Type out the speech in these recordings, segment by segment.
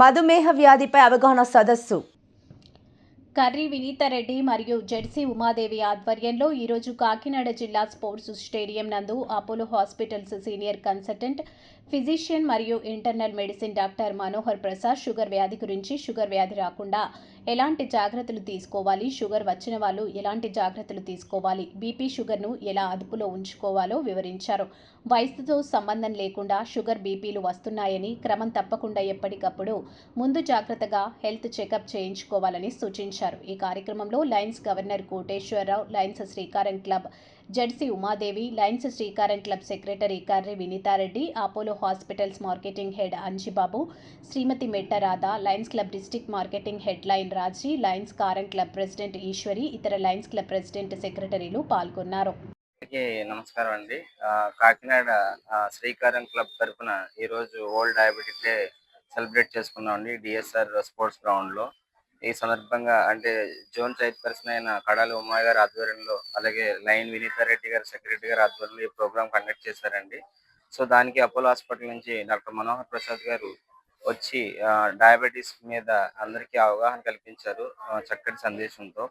మధుమేహ వ్యాధిపై అవగాహన సదస్సు. కర్రి వినీతారెడ్డి మరియు జెడ్సీ ఉమాదేవి ఆధ్వర్యంలో ఈరోజు కాకినాడ జిల్లా స్పోర్ట్స్ స్టేడియం నందు Apollo hospitals senior consultant physician మరియు internal medicine doctor Manohar Prasad sugar వ్యాధి గురించి షుగర్ వ్యాధి రాకుండా ఎలాంటి జాగ్రత్తలు తీసుకోవాలి షుగర్ వచ్చిన వాళ్ళు ఎలాంటి జాగ్రత్తలు తీసుకోవాలి బీపీ షుగర్ను ఎలా అదుపులో ఉంచుకోవాలో వివరించారు. వయసుతో సంబంధం లేకుండా షుగర్ బీపీలు వస్తున్నాయని క్రమం తప్పకుండా ఎప్పటికప్పుడు ముందు జాగ్రత్తగా హెల్త్ చెకప్ చేయించుకోవాలని సూచించారు. ఈ కార్యక్రమంలో lions governor Koteswararao lions Srikaram club ZC Umadevi lions Srikaram club secretary Karri Vineethareddy Apollo hospitals marketing head Anjibabu Srimathi Metta Radha lions club district marketing head lion Raji lions కారం club president Eswari ఇతర lions club president సెక్రటరీలు పాల్గొన్నారు. నమస్కారం అండి. కాకినాడ శ్రీకారం club తరఫున ఈరోజు old diabetic day celebrate చేసుకున్నాం అండి డిఎస్ఆర్ స్పోర్ట్స్ గ్రౌండ్లో ఈ సందర్భంగా అంటే జోన్ చైర్పర్సన్ అయిన కడాలి ఉమా గారి ఆధ్వర్యంలో అలాగే లైన్ వినీతారెడ్డి గారు సెక్రటరీ గారి ఆధ్వర్యంలో ఈ ప్రోగ్రామ్ కండక్ట్ చేశారండి. సో దానికి అపోలో హాస్పిటల్ నుంచి డాక్టర్ మనోహర్ ప్రసాద్ గారు వచ్చి డయాబెటీస్ మీద అందరికీ అవగాహన కల్పించారు చక్కటి సందేశంతో.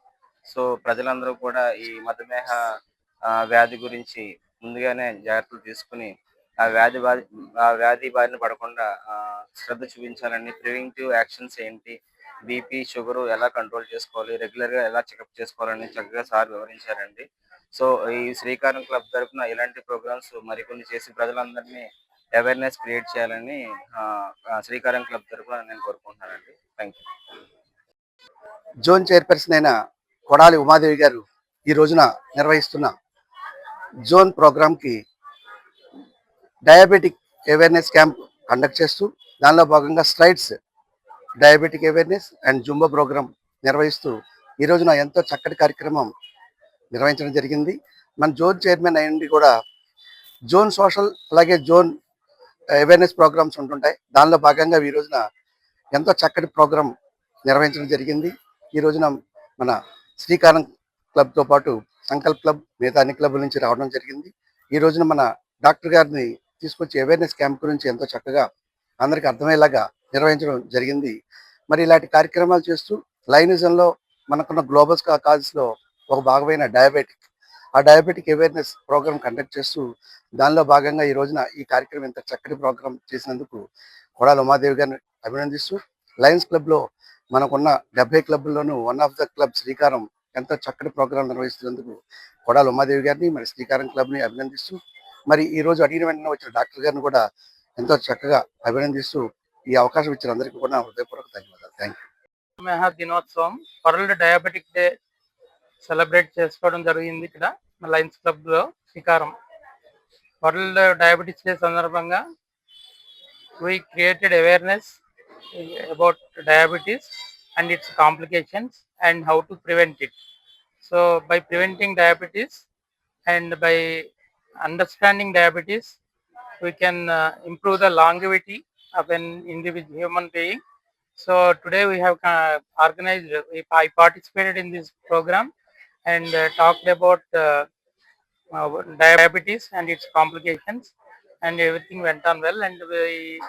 సో ప్రజలందరూ కూడా ఈ మధుమేహ వ్యాధి గురించి ముందుగానే జాగ్రత్తలు తీసుకుని ఆ వ్యాధి బారి ఆ వ్యాధి బారిన పడకుండా శ్రద్ధ చూపించాలని ప్రివెంటివ్ యాక్షన్స్ ఏంటి? బీపీ షుగర్ ఎలా కంట్రోల్ చేసుకోవాలి రెగ్యులర్గా ఎలా చెకప్ చేసుకోవాలని చక్కగా సార్ వివరించారండి. సో ఈ శ్రీకారం క్లబ్ తరఫున ఇలాంటి ప్రోగ్రామ్స్ మరికొన్ని చేసి ప్రజలందరినీ అవేర్నెస్ క్రియేట్ చేయాలని శ్రీకారం క్లబ్ తరఫున నేను కోరుకుంటున్నానండి. థ్యాంక్ యూ జోన్ చైర్పర్సన్ అయిన కొడాలి ఉమాదేవి గారు ఈ రోజున నిర్వహిస్తున్న జోన్ ప్రోగ్రామ్కి డయాబెటిక్ అవేర్నెస్ క్యాంప్ కండక్ట్ చేస్తూ దానిలో భాగంగా strides diabetic awareness and zumba program నిర్వహిస్తూ ఈ రోజున ఎంతో చక్కటి కార్యక్రమం నిర్వహించడం జరిగింది. మన జోన్ చైర్మన్ అయ్యండి కూడా జోన్ సోషల్ అలాగే జోన్ అవేర్నెస్ ప్రోగ్రామ్స్ ఉంటుంటాయి. దానిలో భాగంగా ఈ రోజున ఎంతో చక్కటి ప్రోగ్రాం నిర్వహించడం జరిగింది. ఈ రోజున మన శ్రీకారం క్లబ్తో పాటు సంకల్ప్ క్లబ్ మిగతా అన్ని క్లబ్ల నుంచి రావడం జరిగింది. ఈ రోజున మన డాక్టర్ గారిని తీసుకొచ్చి అవేర్నెస్ క్యాంప్ గురించి ఎంతో చక్కగా అందరికీ అర్థమయ్యేలాగా నిర్వహించడం జరిగింది. మరి ఇలాంటి కార్యక్రమాలు చేస్తూ లైనిజంలో మనకున్న గ్లోబల్స్ కాజెస్లో ఒక భాగమైన డయాబెటిక్. ఆ డయాబెటిక్ అవేర్నెస్ ప్రోగ్రామ్ కండక్ట్ చేస్తూ దానిలో భాగంగా ఈ రోజున ఈ కార్యక్రమం ఇంత చక్కటి ప్రోగ్రామ్ చేసినందుకు కొడాల ఉమాదేవి గారిని అభినందిస్తూ లయన్స్ క్లబ్లో మనకున్న డెబ్బై క్లబ్లోనూ one of the club Srikaram ఎంతో చక్కటి ప్రోగ్రాం నిర్వహిస్తున్నందుకు కొడాల ఉమాదేవి గారిని మరి శ్రీకారం క్లబ్ని అభినందిస్తూ మరి ఈ రోజు అడిగిన వెంటనే వచ్చిన డాక్టర్ గారిని కూడా ఎంతో చక్కగా అభినందిస్తూ ఈ అవకాశం ఇచ్చిన అందరికీ కూడా హృదయపూర్వక ధన్యవాదాలు. థ్యాంక్ మధుమేహ దినోత్సవం వరల్డ్ డయాబెటిక్ డే సెలబ్రేట్ చేసుకోవడం జరిగింది ఇక్కడ లైన్స్ లయన్స్ క్లబ్లో శ్రీకారం. వరల్డ్ డయాబెటిక్స్ డే సందర్భంగా we created awareness about diabetes and its complications and how to prevent it so by preventing diabetes and by understanding diabetes we can uh, improve the longevity of an individual human being. So today we have uh, organized, I participated in this program and uh, talked about uh, diabetes and its complications and everything went on well and we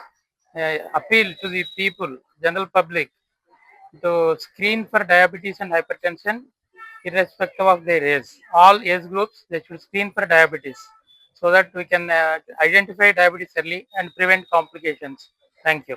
appeal to the people, general public to screen for diabetes and hypertension irrespective of their age. All age groups, they should screen for diabetes so that we can uh, identify diabetes early and prevent complications. Thank you.